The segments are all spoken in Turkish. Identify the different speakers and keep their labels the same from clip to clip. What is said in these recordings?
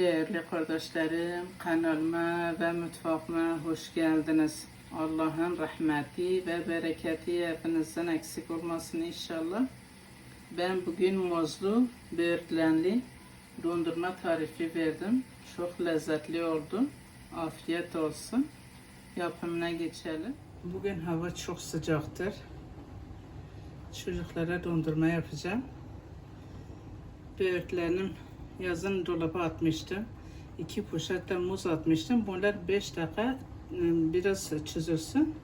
Speaker 1: Değerli kardeşlerim, kanalıma ve mutfağıma hoş geldiniz. Allah'ın rahmeti ve bereketi hepinizden eksik olmasın inşallah. Ben bugün muzlu, böğürtlenli dondurma tarifi verdim. Çok lezzetli oldu. Afiyet olsun. Yapımına geçelim. Bugün hava çok sıcaktır. Çocuklara dondurma yapacağım. Böğürtlerim yazın dolaba atmıştım. İki poşet de muz atmıştım. Bunlar 5 dakika ıı, biraz çözülsün.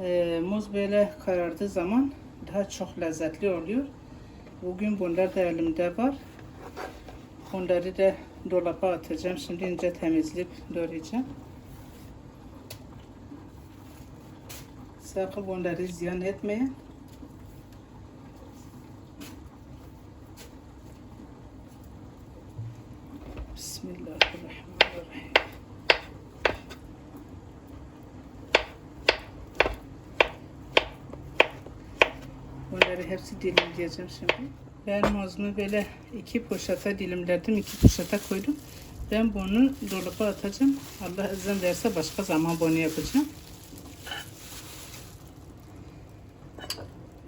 Speaker 1: Ee, muz böyle karardığı zaman daha çok lezzetli oluyor. Bugün bunlar da elimde var. Bunları da dolaba atacağım. Şimdi ince temizleyip doğrayacağım. Sakın bunları ziyan etmeyin. Bismillahirrahmanirrahim. Bunları hepsi dilimleyeceğim şimdi. Ben mazlumu böyle iki poşete dilimledim, iki poşete koydum. Ben bunu dolaba atacağım. Allah izin verirse başka zaman bunu yapacağım.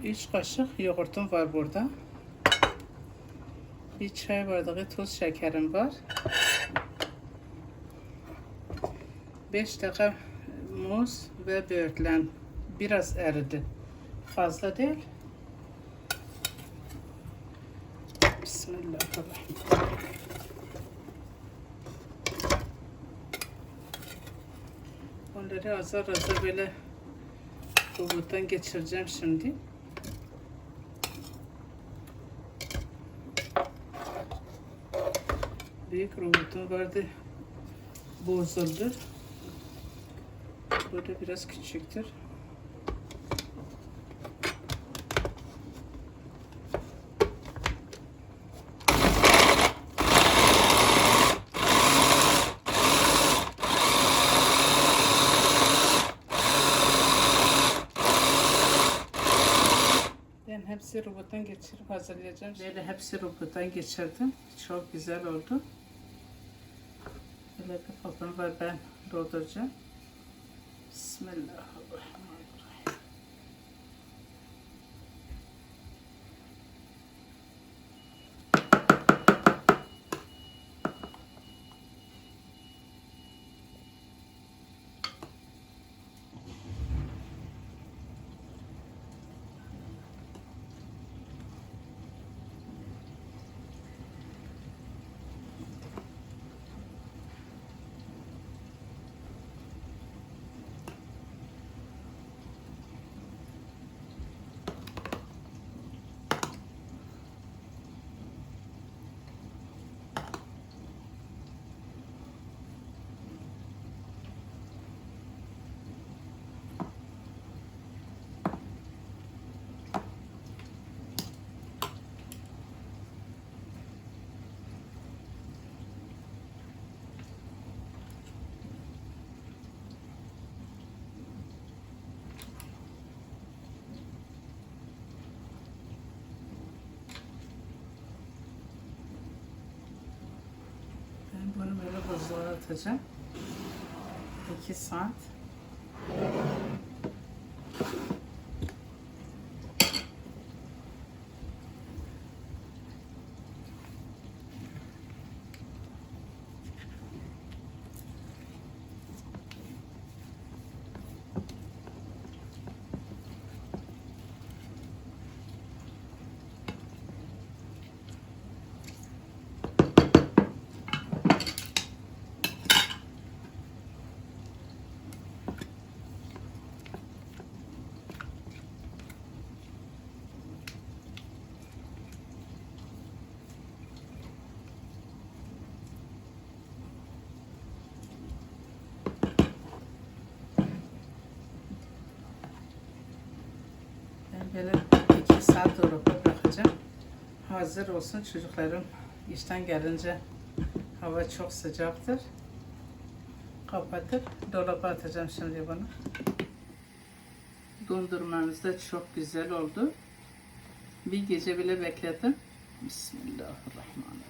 Speaker 1: 3 kaşık yoğurtum var burada. Bir çay bardağı toz şekerim var. 5 dakika muz ve böğürtlen biraz eridi. Fazla değil. Bismillahirrahmanirrahim. Onları azar azar böyle robottan geçireceğim şimdi. Büyük robotum vardı. Bozuldu. Da biraz küçüktür. Ben hepsi robottan geçirip hazırlayacağım. Böyle hepsi robottan geçirdim. Çok güzel oldu. Böyle kapım var ben dolduracağım. Bismillahirrahmanirrahim. Böyle buzluğa atacağım. 2 saat. Böyle 2 saat dolaba bırakacağım. Hazır olsun çocuklarım işten gelince hava çok sıcaktır. Kapatıp dolaba atacağım şimdi bunu. Dondurmamız da çok güzel oldu. Bir gece bile bekledim. Bismillahirrahmanirrahim.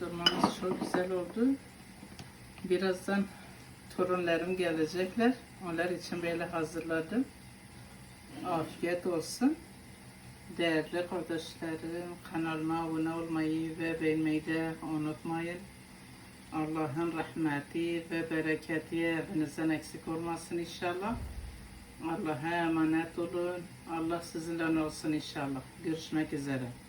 Speaker 1: Dondurmamız çok güzel oldu. Birazdan torunlarım gelecekler. Onlar için böyle hazırladım. Afiyet olsun. Değerli kardeşlerim, kanalıma abone olmayı ve beğenmeyi de unutmayın. Allah'ın rahmeti ve bereketi evinizden eksik olmasın inşallah. Allah'a emanet olun. Allah sizinle olsun inşallah. Görüşmek üzere.